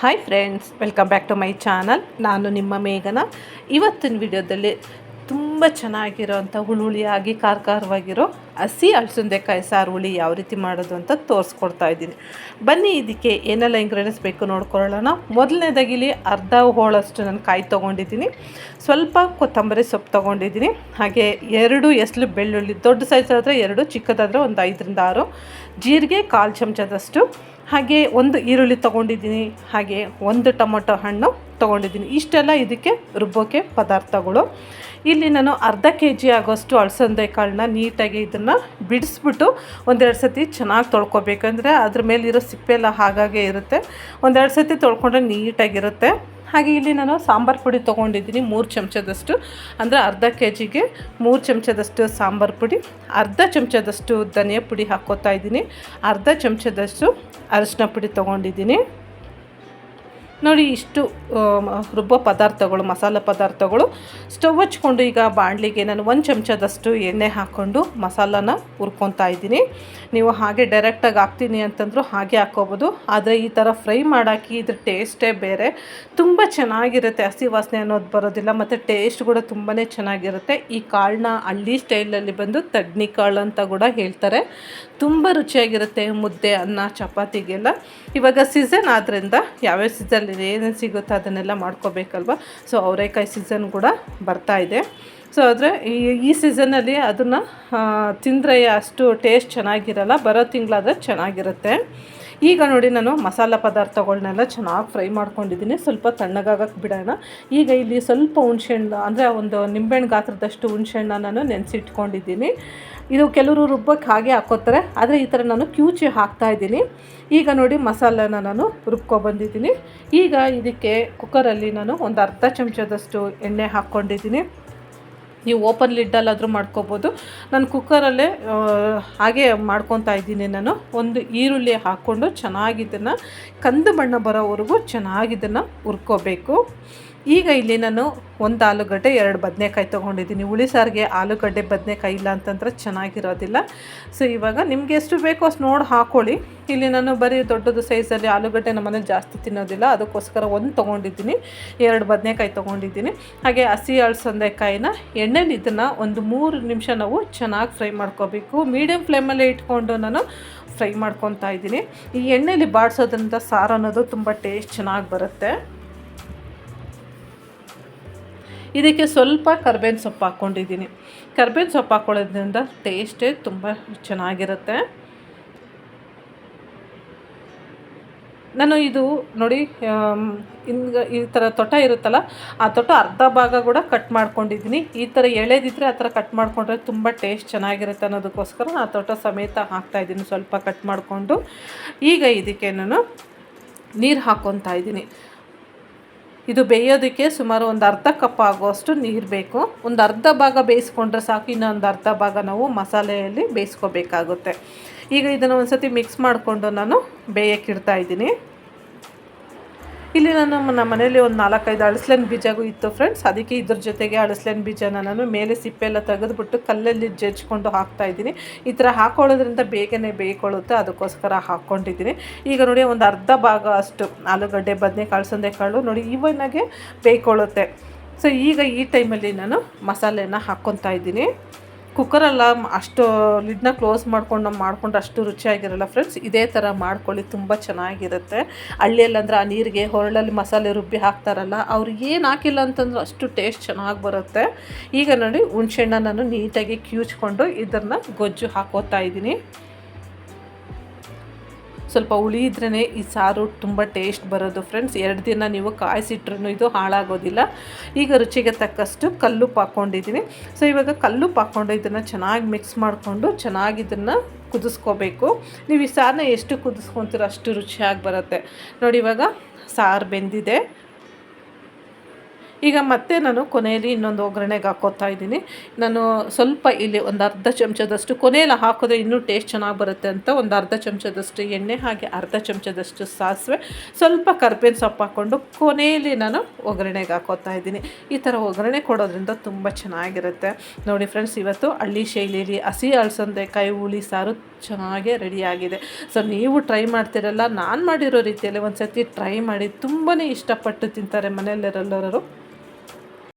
Hi friends welcome back to my channel ನಾನು ನಿಮ್ಮ ಮೇಘನ. ಇವತ್ತಿನ ವಿಡಿಯೋದಲ್ಲಿ ತುಂಬ ಚೆನ್ನಾಗಿರೋಂಥ ಹುಳುಳಿಯಾಗಿ ಖಾರ ಖಾರವಾಗಿರೋ ಹಸಿ ಅಳಸಂದೆಕಾಯಿ ಸಾರು ಹುಳಿ ಯಾವ ರೀತಿ ಮಾಡೋದು ಅಂತ ತೋರಿಸ್ಕೊಡ್ತಾ ಇದ್ದೀನಿ. ಬನ್ನಿ ಇದಕ್ಕೆ ಏನೆಲ್ಲ ಇಂಗ್ರೀಡಿಯೆಂಟ್ಸ್ ಬೇಕು ನೋಡ್ಕೊಳ್ಳೋಣ. ಮೊದಲನೇದಾಗಿಲಿ ಅರ್ಧ ಹೋಳಷ್ಟು ನಾನು ಕಾಯಿ ತೊಗೊಂಡಿದ್ದೀನಿ. ಸ್ವಲ್ಪ ಕೊತ್ತಂಬರಿ ಸೊಪ್ಪು ತೊಗೊಂಡಿದ್ದೀನಿ. ಹಾಗೆ ಎರಡು ಎಸ್ಲು ಬೆಳ್ಳುಳ್ಳಿ, ದೊಡ್ಡ ಸೈಜ್ ಎರಡು, ಚಿಕ್ಕದಾದರೆ ಒಂದು ಐದರಿಂದ ಆರು. ಜೀರಿಗೆ ಕಾಲು ಚಮಚದಷ್ಟು. ಹಾಗೆ ಒಂದು ಈರುಳ್ಳಿ ತೊಗೊಂಡಿದ್ದೀನಿ. ಹಾಗೆ ಒಂದು ಟೊಮೊಟೊ ಹಣ್ಣು. ತೊಗೊಂಡಿದ್ದೀನಿ. ಇಷ್ಟೆಲ್ಲ ಇದಕ್ಕೆ ರುಬ್ಬೋಕ್ಕೆ ಪದಾರ್ಥಗಳು. ಇಲ್ಲಿ ನಾನು ಅರ್ಧ ಕೆ ಜಿ ಆಗೋಷ್ಟು ಅಳಸಂದೆ ಕಾಳನ್ನ ನೀಟಾಗಿ ಇದನ್ನು ಬಿಡಿಸ್ಬಿಟ್ಟು ಒಂದೆರಡು ಸತಿ ಚೆನ್ನಾಗಿ ತೊಳ್ಕೊಬೇಕಂದ್ರೆ ಅದ್ರ ಮೇಲಿರೋ ಸಿಪ್ಪೆ ಎಲ್ಲ ಹಾಗಾಗೆ ಇರುತ್ತೆ. ಒಂದೆರಡು ಸತಿ ತೊಳ್ಕೊಂಡ್ರೆ ನೀಟಾಗಿರುತ್ತೆ. ಹಾಗೆ ಇಲ್ಲಿ ನಾನು ಸಾಂಬಾರು ಪುಡಿ ತೊಗೊಂಡಿದ್ದೀನಿ ಮೂರು ಚಮಚದಷ್ಟು. ಅಂದರೆ ಅರ್ಧ ಕೆ ಜಿಗೆ ಮೂರು ಚಮಚದಷ್ಟು ಸಾಂಬಾರು ಪುಡಿ, ಅರ್ಧ ಚಮಚದಷ್ಟು ಧನಿಯಾ ಪುಡಿ ಹಾಕ್ಕೋತಾ ಇದ್ದೀನಿ, ಅರ್ಧ ಚಮಚದಷ್ಟು ಅರಿಶಿನ ಪುಡಿ ತೊಗೊಂಡಿದ್ದೀನಿ. ನೋಡಿ, ಇಷ್ಟು ರುಬ್ಬೋ ಪದಾರ್ಥಗಳು, ಮಸಾಲೆ ಪದಾರ್ಥಗಳು. ಸ್ಟವ್ ಹಚ್ಕೊಂಡು ಈಗ ಬಾಣಲಿಗೆ ನಾನು ಒಂದು ಚಮಚದಷ್ಟು ಎಣ್ಣೆ ಹಾಕ್ಕೊಂಡು ಮಸಾಲಾನ ಹುರ್ಕೊತಾ ಇದ್ದೀನಿ. ನೀವು ಹಾಗೆ ಡೈರೆಕ್ಟಾಗಿ ಹಾಕ್ತೀನಿ ಅಂತಂದರೂ ಹಾಗೆ ಹಾಕ್ಕೋಬೋದು. ಆದರೆ ಈ ಥರ ಫ್ರೈ ಮಾಡಾಕಿ ಇದ್ರ ಟೇಸ್ಟೇ ಬೇರೆ. ತುಂಬ ಚೆನ್ನಾಗಿರುತ್ತೆ ಹಸಿ ವಾಸನೆ ಅನ್ನೋದು ಬರೋದಿಲ್ಲ, ಮತ್ತು ಟೇಸ್ಟ್ ಕೂಡ ತುಂಬಾ ಚೆನ್ನಾಗಿರುತ್ತೆ. ಈ ಕಾಳನ್ನ ಹಳ್ಳಿ ಸ್ಟೈಲಲ್ಲಿ ಬಂದು ತಡ್ನಿ ಕಾಳು ಅಂತ ಕೂಡ ಹೇಳ್ತಾರೆ. ತುಂಬ ರುಚಿಯಾಗಿರುತ್ತೆ ಮುದ್ದೆ, ಅನ್ನ, ಚಪಾತಿಗೆಲ್ಲ. ಇವಾಗ ಸೀಸನ್ ಆದ್ದರಿಂದ ಯಾವ್ಯಾವ ಸೀಸನ್ ಏನೇನು ಸಿಗುತ್ತೋ ಅದನ್ನೆಲ್ಲ ಮಾಡ್ಕೋಬೇಕಲ್ವ? ಸೊ ಅವರೆಕಾಯಿ ಸೀಸನ್ ಕೂಡ ಬರ್ತಾ ಇದೆ. ಸೊ ಆದರೆ ಈ ಈ ಸೀಸನಲ್ಲಿ ಅದನ್ನು ತಿಂದರೆ ಅಷ್ಟು ಟೇಸ್ಟ್ ಚೆನ್ನಾಗಿರಲ್ಲ, ಬರೋ ತಿಂಗಳಾದರೆ ಚೆನ್ನಾಗಿರುತ್ತೆ. ಈಗ ನೋಡಿ ನಾನು ಮಸಾಲ ಪದಾರ್ಥಗಳನ್ನೆಲ್ಲ ಚೆನ್ನಾಗಿ ಫ್ರೈ ಮಾಡ್ಕೊಂಡಿದ್ದೀನಿ. ಸ್ವಲ್ಪ ತಣ್ಣಗಾಗಕ್ಕೆ ಬಿಡೋಣ. ಈಗ ಇಲ್ಲಿ ಸ್ವಲ್ಪ ಹುಣ್ಸೆಹಣ್ಣು, ಅಂದರೆ ಒಂದು ನಿಂಬೆಹಣ್ಣು ಗಾತ್ರದಷ್ಟು ಹುಣ್ಸೆಹಣ್ಣ ನಾನು ನೆನೆಸಿಟ್ಕೊಂಡಿದ್ದೀನಿ. ಇದು ಕೆಲವರು ರುಬ್ಬಕ್ಕೆ ಹಾಗೆ ಹಾಕೋತಾರೆ ಆದರೆ ಈ ಥರ ನಾನು ಕ್ಯೂಚಿ ಹಾಕ್ತಾ ಇದ್ದೀನಿ. ಈಗ ನೋಡಿ ಮಸಾಲನ ನಾನು ರುಬ್ಕೊಬಂದಿದ್ದೀನಿ ಈಗ ಇದಕ್ಕೆ ಕುಕ್ಕರಲ್ಲಿ ನಾನು ಒಂದು ಅರ್ಧ ಚಮಚದಷ್ಟು ಎಣ್ಣೆ ಹಾಕ್ಕೊಂಡಿದ್ದೀನಿ. ನೀವು ಓಪನ್ ಲಿಡ್ಡಲ್ಲಾದರೂ ಮಾಡ್ಕೋಬೋದು. ನಾನು ಕುಕ್ಕರಲ್ಲೇ ಹಾಗೆ ಮಾಡ್ಕೊತಾ ಇದ್ದೀನಿ ನಾನು. ಒಂದು ಈರುಳ್ಳಿ ಹಾಕ್ಕೊಂಡು ಚೆನ್ನಾಗಿದ್ದನ್ನು ಕಂದು ಬಣ್ಣ ಬರೋವರೆಗೂ ಚೆನ್ನಾಗಿದ್ದನ್ನು ಹುರ್ಕೋಬೇಕು. ಈಗ ಇಲ್ಲಿ ನಾನು ಒಂದು ಆಲೂಗಡ್ಡೆ, ಎರಡು ಬದನೆಕಾಯಿ ತೊಗೊಂಡಿದ್ದೀನಿ. ಹುಳಿ ಸಾರಿಗೆ ಆಲೂಗಡ್ಡೆ, ಬದನೆಕಾಯಿ ಇಲ್ಲ ಅಂತಂದ್ರೆ ಚೆನ್ನಾಗಿರೋದಿಲ್ಲ. ಸೊ ಇವಾಗ ನಿಮಗೆ ಎಷ್ಟು ಬೇಕೋ ಅಷ್ಟು ನೋಡಿ ಹಾಕ್ಕೊಳ್ಳಿ ಇಲ್ಲಿ ನಾನು ಬರೀ ದೊಡ್ಡದು ಸೈಜಲ್ಲಿ ಆಲೂಗಡ್ಡೆ ನಮ್ಮ ಮನೇಲಿ ಜಾಸ್ತಿ ತಿನ್ನೋದಿಲ್ಲ. ಅದಕ್ಕೋಸ್ಕರ ಒಂದು ತೊಗೊಂಡಿದ್ದೀನಿ. ಎರಡು ಬದನೆಕಾಯಿ ತೊಗೊಂಡಿದ್ದೀನಿ. ಹಾಗೆ ಹಸಿ ಅಳಸಂದೆಕಾಯಿನ ಎಣ್ಣೆಲಿ ಇದನ್ನು ಒಂದು ಮೂರು ನಿಮಿಷ ನಾವು ಚೆನ್ನಾಗಿ ಫ್ರೈ ಮಾಡ್ಕೋಬೇಕು. ಮೀಡಿಯಮ್ ಫ್ಲೇಮಲ್ಲೇ ಇಟ್ಕೊಂಡು ನಾನು ಫ್ರೈ ಮಾಡ್ಕೊತಾ ಇದ್ದೀನಿ. ಈ ಎಣ್ಣೆಲಿ ಬಾಡಿಸೋದ್ರಿಂದ ಸಾರು ಅನ್ನೋದು ತುಂಬ ಟೇಸ್ಟ್ ಚೆನ್ನಾಗಿ ಬರುತ್ತೆ. ಇದಕ್ಕೆ ಸ್ವಲ್ಪ ಕರ್ಬೇವಿನ ಸೊಪ್ಪು ಹಾಕ್ಕೊಂಡಿದ್ದೀನಿ. ಕರ್ಬೇವಿನ ಸೊಪ್ಪು ಹಾಕ್ಕೊಳ್ಳೋದ್ರಿಂದ ಟೇಸ್ಟೇ ತುಂಬ ಚೆನ್ನಾಗಿರುತ್ತೆ. ನಾನು ಇದು ನೋಡಿ ಹಿಂಗೆ ಈ ಥರ ತೊಟ ಇರುತ್ತಲ್ಲ, ಆ ತೊಟ ಅರ್ಧ ಭಾಗ ಕೂಡ ಕಟ್ ಮಾಡ್ಕೊಂಡಿದ್ದೀನಿ. ಈ ಥರ ಎಳೆದಿದ್ದರೆ ಆ ಥರ ಕಟ್ ಮಾಡಿಕೊಂಡ್ರೆ ತುಂಬ ಟೇಸ್ಟ್ ಚೆನ್ನಾಗಿರುತ್ತೆ ಅನ್ನೋದಕ್ಕೋಸ್ಕರ ಆ ತೊಟ ಸಮೇತ ಹಾಕ್ತಾಯಿದ್ದೀನಿ ಸ್ವಲ್ಪ ಕಟ್ ಮಾಡಿಕೊಂಡು. ಈಗ ಇದಕ್ಕೆ ನಾನು ನೀರು ಹಾಕ್ಕೊತಾ ಇದ್ದೀನಿ. ಇದು ಬೇಯೋದಕ್ಕೆ ಸುಮಾರು ಒಂದು ಅರ್ಧ ಕಪ್ ಆಗುವಷ್ಟು ನೀರು ಬೇಕು. ಒಂದು ಅರ್ಧ ಭಾಗ ಬೇಯಿಸ್ಕೊಂಡ್ರೆ ಸಾಕು, ಇನ್ನೊಂದು ಅರ್ಧ ಭಾಗ ನಾವು ಮಸಾಲೆಯಲ್ಲಿ ಬೇಯಿಸ್ಕೋಬೇಕಾಗುತ್ತೆ. ಈಗ ಇದನ್ನು ಒಂದು ಸತಿ ಮಿಕ್ಸ್ ಮಾಡಿಕೊಂಡು ನಾನು ಬೇಯಕ್ಕಿಡ್ತಾ ಇದ್ದೀನಿ. ಇಲ್ಲಿ ನಾನು ನಮ್ಮ ಮನೇಲಿ ಒಂದು ನಾಲ್ಕೈದು ಅಳಸ್ಲೆನ್ ಬೀಜಗೂ ಇತ್ತು ಫ್ರೆಂಡ್ಸ್ ಅದಕ್ಕೆ ಇದ್ರ ಜೊತೆಗೆ ಅಳಸ್ಲೆನ್ ಬೀಜನ ನಾನು ಮೇಲೆ ಸಿಪ್ಪೆ ಎಲ್ಲ ತೆಗೆದುಬಿಟ್ಟು ಕಲ್ಲಲ್ಲಿ ಜಜ್ಕೊಂಡು ಹಾಕ್ತಾಯಿದ್ದೀನಿ ಈ ಥರ ಹಾಕೊಳ್ಳೋದ್ರಿಂದ ಬೇಗನೆ ಬೇಯ್ಕೊಳ್ಳುತ್ತೆ ಅದಕ್ಕೋಸ್ಕರ ಹಾಕ್ಕೊಂಡಿದ್ದೀನಿ ಈಗ ನೋಡಿ ಒಂದು ಅರ್ಧ ಭಾಗ ಅಷ್ಟು ಆಲೂಗಡ್ಡೆ, ಬದನೆಕಾಳು, ಸೌಂದೆಕಾಳು ನೋಡಿ ಇವನಾಗೆ ಬೇಯ್ಕೊಳ್ಳುತ್ತೆ ಸೊ ಈಗ ಈ ಟೈಮಲ್ಲಿ ನಾನು ಮಸಾಲೆನ ಹಾಕ್ಕೊತಾ ಇದ್ದೀನಿ. ಕುಕ್ಕರೆಲ್ಲ ಅಷ್ಟು ಲಿಡ್ನ ಕ್ಲೋಸ್ ಮಾಡ್ಕೊಂಡು ನಾವು ಮಾಡ್ಕೊಂಡು ಅಷ್ಟು ರುಚಿಯಾಗಿರಲ್ಲ ಫ್ರೆಂಡ್ಸ್, ಇದೇ ಥರ ಮಾಡ್ಕೊಳ್ಳಿ, ತುಂಬ ಚೆನ್ನಾಗಿರುತ್ತೆ. ಹಳ್ಳಿಯಲ್ಲಂದ್ರೆ ಆ ನೀರಿಗೆ ಹೊರಳಲ್ಲಿ ಮಸಾಲೆ ರುಬ್ಬಿ ಹಾಕ್ತಾರಲ್ಲ, ಅವ್ರು ಏನು ಹಾಕಿಲ್ಲ ಅಂತಂದ್ರೆ ಅಷ್ಟು ಟೇಸ್ಟ್ ಚೆನ್ನಾಗಿ ಬರುತ್ತೆ. ಈಗ ನೋಡಿ ಹುಣ್ಸೆಣ್ಣ ನಾನು ನೀಟಾಗಿ ಕ್ಯೂಚ್ಕೊಂಡು ಇದನ್ನು ಗೊಜ್ಜು ಹಾಕೋತಾ ಇದ್ದೀನಿ. ಸ್ವಲ್ಪ ಹುಳಿ ಇದ್ರೇ ಈ ಸಾರು ತುಂಬ ಟೇಸ್ಟ್ ಬರೋದು ಫ್ರೆಂಡ್ಸ್ ಎರಡು ದಿನ ನೀವು ಕಾಯಿಸಿಟ್ರೂ ಇದು ಹಾಳಾಗೋದಿಲ್ಲ. ಈಗ ರುಚಿಗೆ ತಕ್ಕಷ್ಟು ಕಲ್ಲು ಹಾಕ್ಕೊಂಡಿದ್ದೀನಿ ಸೊ ಇವಾಗ ಕಲ್ಲು ಹಾಕ್ಕೊಂಡು ಇದನ್ನು ಚೆನ್ನಾಗಿ ಮಿಕ್ಸ್ ಮಾಡಿಕೊಂಡು ಚೆನ್ನಾಗಿ ಇದನ್ನು ಕುದಿಸ್ಕೋಬೇಕು. ನೀವು ಈ ಸಾರನ್ನ ಎಷ್ಟು ಕುದಿಸ್ಕೊತೀರೋ ಅಷ್ಟು ರುಚಿಯಾಗಿ ಬರುತ್ತೆ. ನೋಡಿ ಇವಾಗ ಸಾರು ಬೆಂದಿದೆ. ಈಗ ಮತ್ತೆ ನಾನು ಕೊನೆಯಲ್ಲಿ ಇನ್ನೊಂದು ಒಗ್ಗರಣೆಗೆ ಹಾಕೋತಾ ಇದ್ದೀನಿ. ನಾನು ಸ್ವಲ್ಪ ಇಲ್ಲಿ ಒಂದು ಅರ್ಧ ಚಮಚದಷ್ಟು, ಕೊನೆಯಲ್ಲಿ ಹಾಕಿದ್ರೆ ಇನ್ನೂ ಟೇಸ್ಟ್ ಚೆನ್ನಾಗಿ ಬರುತ್ತೆ ಅಂತ ಒಂದು ಅರ್ಧ ಚಮಚದಷ್ಟು ಎಣ್ಣೆ ಹಾಗೆ ಅರ್ಧ ಚಮಚದಷ್ಟು ಸಾಸಿವೆ, ಸ್ವಲ್ಪ ಕರ್ಬೇವಿನ ಸೊಪ್ಪು ಹಾಕ್ಕೊಂಡು ಕೊನೆಯಲ್ಲಿ ನಾನು ಒಗ್ಗರಣೆಗೆ ಹಾಕೋತಾ ಇದ್ದೀನಿ. ಈ ಥರ ಒಗ್ಗರಣೆ ಕೊಡೋದ್ರಿಂದ ತುಂಬ ಚೆನ್ನಾಗಿರುತ್ತೆ. ನೋಡಿ ಫ್ರೆಂಡ್ಸ್ ಇವತ್ತು ಹಳ್ಳಿ ಶೈಲಿಯಲ್ಲಿ ಹಸಿ ಕೈ ಹುಳಿ, ಸಾರು ಚೆನ್ನಾಗೇ ರೆಡಿಯಾಗಿದೆ ಸೊ ನೀವು ಟ್ರೈ ಮಾಡ್ತಿರಲ್ಲ, ನಾನು ಮಾಡಿರೋ ರೀತಿಯಲ್ಲಿ ಒಂದು ಸತಿ ಟ್ರೈ ಮಾಡಿ ತುಂಬಾ ಇಷ್ಟಪಟ್ಟು ತಿಂತಾರೆ ಮನೆಯಲ್ಲಿರೋರು